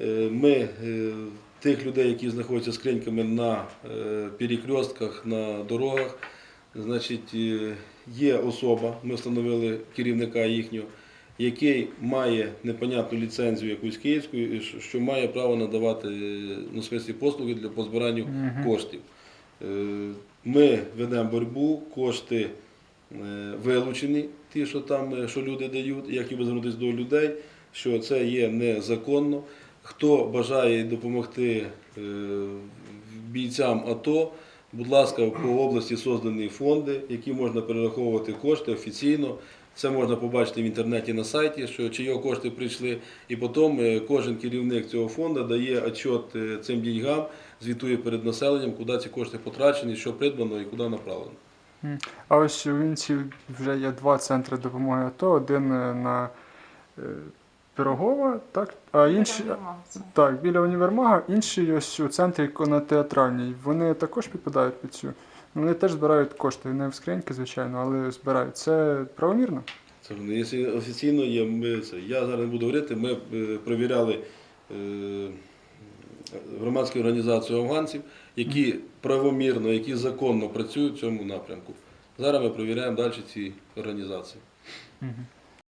Е, Ми е, тих людей, які знаходяться скриньками на е, перекрестках, на дорогах, значить, є особа, ми встановили керівника їхнього, який має непонятну ліцензію якусь київську, і що- має право надавати е, ну, послуги для по збиранню Мгм. коштів. Ми ведемо боротьбу, кошти вилучені, ті, що там що люди дають. Я хотів би звернутися до людей, що це є незаконно. Хто бажає допомогти е, бійцям АТО, будь ласка, по області создані фонди, які можна перераховувати кошти офіційно. Це можна побачити в інтернеті на сайті, що чи його кошти прийшли, і потім е, кожен керівник цього фонду дає отчет е, цим деньгам, звітує перед населенням, куди ці кошти потрачені, що придбано і куди направлено. А ось у Вінці вже є два центри допомоги АТО. Один на Пирогова, так, а інший. Так, біля універмага, інший ось у центрі ко- на театральній. Вони також підпадають під цю. Вони теж збирають кошти, не в скриньки, звичайно, але збирають. Це правомірно? Це якщо офіційно є, ми це. Я зараз не буду говорити. Ми е, провіряли е, громадську організацію афганців, які правомірно, які законно працюють в цьому напрямку. Зараз ми провіряємо далі ці організації. Угу.